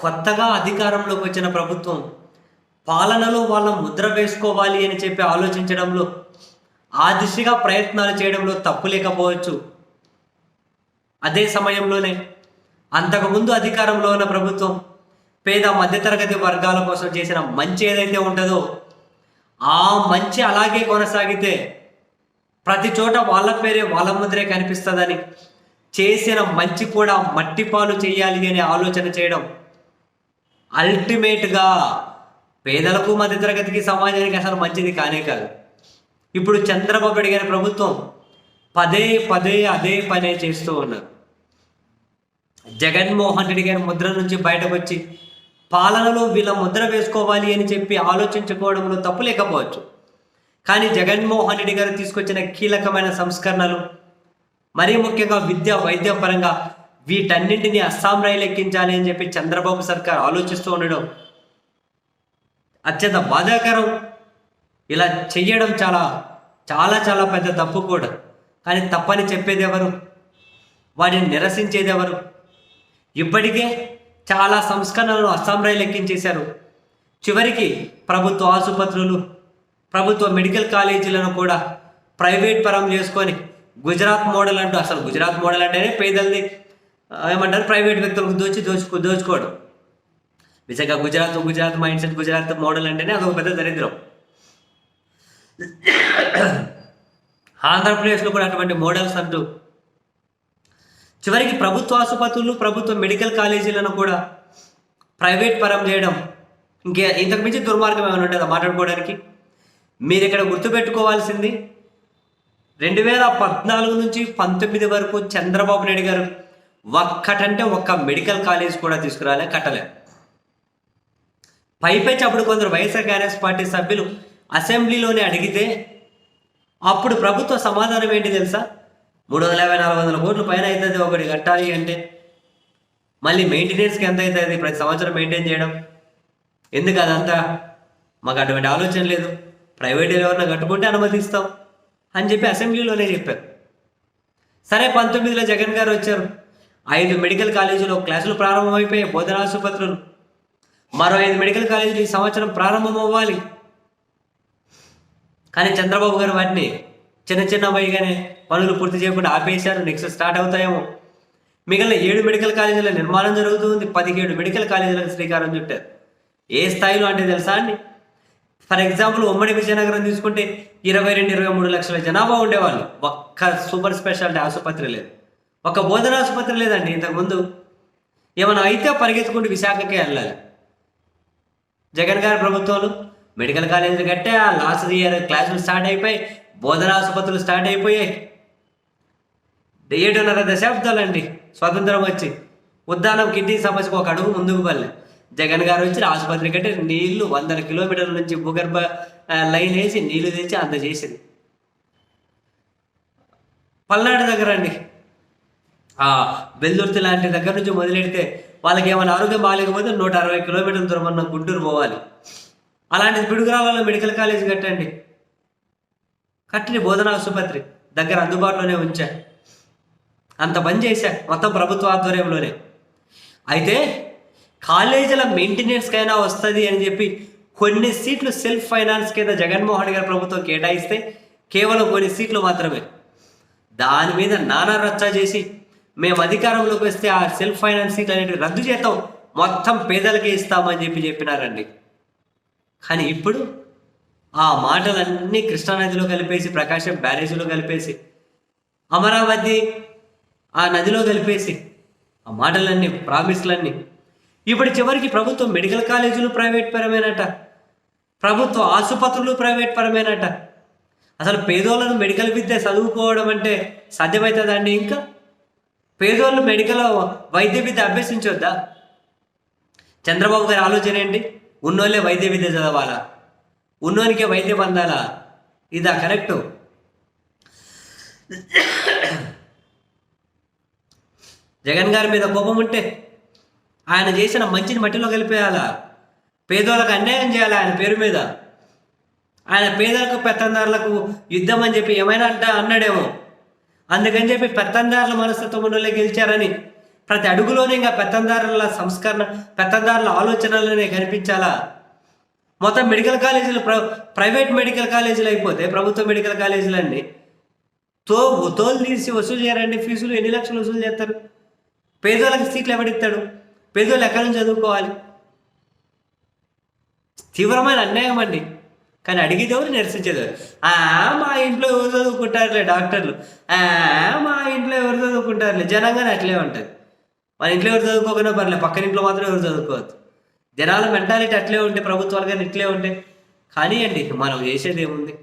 కొత్తగా అధికారంలోకి వచ్చిన ప్రభుత్వం పాలనలో వాళ్ళ ముద్ర వేసుకోవాలి అని చెప్పి ఆలోచించడంలో ఆ దిశగా ప్రయత్నాలు చేయడంలో తప్పు లేకపోవచ్చు. అదే సమయంలోనే అంతకుముందు అధికారంలో ఉన్న ప్రభుత్వం పేద మధ్యతరగతి వర్గాల కోసం చేసిన మంచి ఏదైతే ఉంటుందో ఆ మంచి అలాగే కొనసాగితే ప్రతి చోట వాళ్ళ పేరే వాళ్ళ ముద్రే కనిపిస్తుందని చేసిన మంచి కూడా మట్టి పాలు చేయాలి అనే ఆలోచన చేయడం అల్టిమేట్గా పేదలకు మధ్యతరగతికి సమాజానికి అసలు మంచిది కానే కాదు. ఇప్పుడు చంద్రబాబు నాయుడు గారి ప్రభుత్వం పదే పదే అదే పనే చేస్తూ ఉన్నారు జగన్మోహన్ రెడ్డి గారి ముద్ర నుంచి బయటకు వచ్చి పాలనలో వీళ్ళ ముద్ర వేసుకోవాలి అని చెప్పి ఆలోచించుకోవడంలో తప్పు లేకపోవచ్చు. కానీ జగన్మోహన్ రెడ్డి గారు తీసుకొచ్చిన కీలకమైన సంస్కరణలు మరీ ముఖ్యంగా విద్య వైద్య పరంగా వీటన్నింటినీ అస్సాం రైలు ఎక్కించాలి అని చెప్పి చంద్రబాబు సర్కార్ ఆలోచిస్తూ ఉండడం అత్యంత బాధాకరం. ఇలా చెయ్యడం చాలా చాలా చాలా పెద్ద తప్పు కూడా. కానీ తప్పని చెప్పేది ఎవరు వాటిని నిరసించేది ఎవరు ఇప్పటికే చాలా సంస్కరణలను అస్సాం రైలు ఎక్కించేశారు. చివరికి ప్రభుత్వ ఆసుపత్రులు ప్రభుత్వ మెడికల్ కాలేజీలను కూడా ప్రైవేట్ పరం చేసుకొని గుజరాత్ మోడల్ అంటూ అసలు గుజరాత్ మోడల్ అంటేనే పేదలది. ఏమంటారు? ప్రైవేట్ వ్యక్తులకు దోచి దోచుకో దోచుకోవడం నిజంగా Gujarat Gujarat mind set Gujarat model అంటేనే అదొక పెద్ద దరిద్రం. ఆంధ్రప్రదేశ్లో కూడా అటువంటి మోడల్స్ అంటూ చివరికి ప్రభుత్వ ఆసుపత్రులు ప్రభుత్వ మెడికల్ కాలేజీలను కూడా ప్రైవేట్ పరం చేయడం ఇంకే ఇంతకు మించి దుర్మార్గం ఏమైనా ఉంటుందా మాట్లాడుకోవడానికి? మీరు ఇక్కడ గుర్తుపెట్టుకోవాల్సింది? రెండు వేల పద్నాలుగు నుంచి పంతొమ్మిది వరకు చంద్రబాబు నాయుడు గారు ఒక్కటంటే ఒక్క మెడికల్ కాలేజ్ కూడా తీసుకురాలే కట్టలే. పైపెచ్చి అప్పుడు కొందరు వైఎస్ఆర్ కాంగ్రెస్ పార్టీ సభ్యులు అసెంబ్లీలోనే అడిగితే అప్పుడు ప్రభుత్వ సమాధానం ఏంటి తెలుసా? మూడు వందల యాభై నాలుగు వందల కోట్ల పైన అవుతుంది ఒకటి కట్టాలి అంటే మళ్ళీ మెయింటెనెన్స్కి ఎంత అవుతుంది? ప్రతి సంవత్సరం మెయింటైన్ చేయడం. ఎందుకు అదంతా? మాకు అటువంటి ఆలోచన లేదు. ప్రైవేట్ ఎవరైనా కట్టుకుంటే అనుమతిస్తాం అని చెప్పి అసెంబ్లీలోనే చెప్పారు. సరే పంతొమ్మిదిలో జగన్ గారు వచ్చారు. ఐదు మెడికల్ కాలేజీలో క్లాసులు ప్రారంభమైపోయాయి. బోధన ఆసుపత్రులు మరో ఐదు మెడికల్ కాలేజీలు ఈ సంవత్సరం ప్రారంభం అవ్వాలి కానీ చంద్రబాబు గారు వాటిని చిన్న చిన్న వయగానే పనులు పూర్తి చేయకుండా ఆపేశారు. నెక్స్ట్ స్టార్ట్ అవుతాయేమో. మిగిలిన ఏడు మెడికల్ కాలేజీల నిర్మాణం జరుగుతుంది. పదిహేడు మెడికల్ కాలేజీలకు శ్రీకారం చుట్టారు. ఏ స్థాయిలో అంటే తెలుసా అండి? ఫర్ ఎగ్జాంపుల్ ఉమ్మడి విజయనగరం తీసుకుంటే ఇరవై రెండు ఇరవై మూడు లక్షల జనాభా ఉండేవాళ్ళు. ఒక్క సూపర్ స్పెషాలిటీ ఆసుపత్రి లేదు. ఒక బోధన ఆసుపత్రి లేదండి ఇంతకుముందు. ఏమైనా అయితే పరిగెత్తుకుంటూ విశాఖకే వెళ్ళాలి. జగన్ గారి ప్రభుత్వాలు మెడికల్ కాలేజీలు కట్టే ఆ లాస్ట్ ఇయర్ క్లాసులు స్టార్ట్ అయిపోయి బోధన ఆసుపత్రులు స్టార్ట్ అయిపోయాయి. ఏడున్నర దశాబ్దాలండి స్వతంత్రం వచ్చి. ఉద్దానం కిడ్నీ సమస్యకు ఒక అడుగు ముందుకు పల్లె జగన్ గారు వచ్చి ఆసుపత్రి కట్టి నీళ్ళు వందల కిలోమీటర్ల నుంచి భూగర్భ లైన్ వేసి నీళ్ళు తెచ్చి అందజేసింది పల్నాడు దగ్గర అండి. ఆ లాంటి దగ్గర నుంచి మొదలెడితే వాళ్ళకి ఏమైనా ఆరోగ్యం బాగాలేకపోతే నూట అరవై కిలోమీటర్ల దూరం గుంటూరు పోవాలి. అలాంటిది పిడుగురాలలో మెడికల్ కాలేజ్ కట్టండి. కట్టిన బోధన ఆసుపత్రి దగ్గర అందుబాటులోనే ఉంచా. అంత పని చేశా మొత్తం ప్రభుత్వ ఆధ్వర్యంలోనే. అయితే కాలేజీల మెయింటెనెన్స్కైనా వస్తుంది అని చెప్పి కొన్ని సీట్లు సెల్ఫ్ ఫైనాన్స్ కింద జగన్మోహన్ గారి ప్రభుత్వం కేటాయిస్తే కేవలం కొన్ని సీట్లు మాత్రమే. దాని మీద నానా రచ్చ చేసి మేము అధికారంలోకి వస్తే ఆ సెల్ఫ్ ఫైనాన్స్ సీట్లు అనేటివి రద్దు చేస్తాం. మొత్తం పేదలకే ఇస్తామని చెప్పి చెప్పినారండి. కానీ ఇప్పుడు ఆ మాటలన్నీ కృష్ణానదిలో కలిపేసి ప్రకాశం బ్యారేజీలో కలిపేసి అమరావతి ఆ నదిలో కలిపేసి ఆ మాటలన్నీ ప్రామిస్లన్నీ ఇప్పుడు చివరికి ప్రభుత్వం మెడికల్ కాలేజీలు ప్రైవేట్ పరమేనట. ప్రభుత్వ ఆసుపత్రులు ప్రైవేట్ పరమేనట. అసలు పేదోళ్ళను మెడికల్ విద్య చదువుకోవడం అంటే సాధ్యమవుతుందండి ఇంకా? పేదోళ్ళు మెడికల్ వైద్య విద్య అభ్యసించొద్దా? చంద్రబాబు గారి ఆలోచన ఏంటి? ఉన్నోళ్ళే వైద్య విద్య చదవాలా? ఉన్నోనికే వైద్యం అందాలా? ఇదా కరెక్టు? జగన్ గారి మీద కోపం ఉంటే ఆయన చేసిన మంచిని మట్టిలో కలిపేయాలా? పేదోళ్ళకు అన్యాయం చేయాలి ఆయన పేరు మీద? ఆయన పేదలకు పెత్తందారులకు యుద్ధం అని చెప్పి ఏమైనా అంట అన్నాడేమో? అందుకని చెప్పి పెత్తందారుల మనస్తత్వం గెలిచారని ప్రతి అడుగులోనే ఇంకా పెత్తందారుల సంస్కరణ పెత్తందారుల ఆలోచనలోనే కనిపించాలా? మొత్తం మెడికల్ కాలేజీలు ప్ర ప్రైవేట్ మెడికల్ కాలేజీలు అయిపోతే ప్రభుత్వ మెడికల్ కాలేజీలన్నీ తో తోలు తీసి వసూలు చేయరండి ఫీజులు ఎన్ని లక్షలు వసూలు చేస్తారు? పేదోళ్ళకి సీట్లు ఎవడిస్తాడు? పేదోళ్ళు ఎక్కడి నుంచి చదువుకోవాలి? తీవ్రమైన అన్యాయం అండి. కానీ అడిగేదెవరు నిరసించేదారు ఆ మా ఇంట్లో ఎవరు చదువుకుంటారులే డాక్టర్లు. ఆ మా ఇంట్లో ఎవరు చదువుకుంటారులే? జనంగానే అట్లే ఉంటుంది. మన ఇంట్లో ఎవరు చదువుకోకుండా పర్లేదు పక్కన ఇంట్లో మాత్రం ఎవరు చదువుకోవద్దు. జనాల మెంటాలిటీ అట్లే ఉంటే ప్రభుత్వాలు కానీ ఇట్లే ఉంటే. కానీ అండి మనం చేసేది ఏముంది?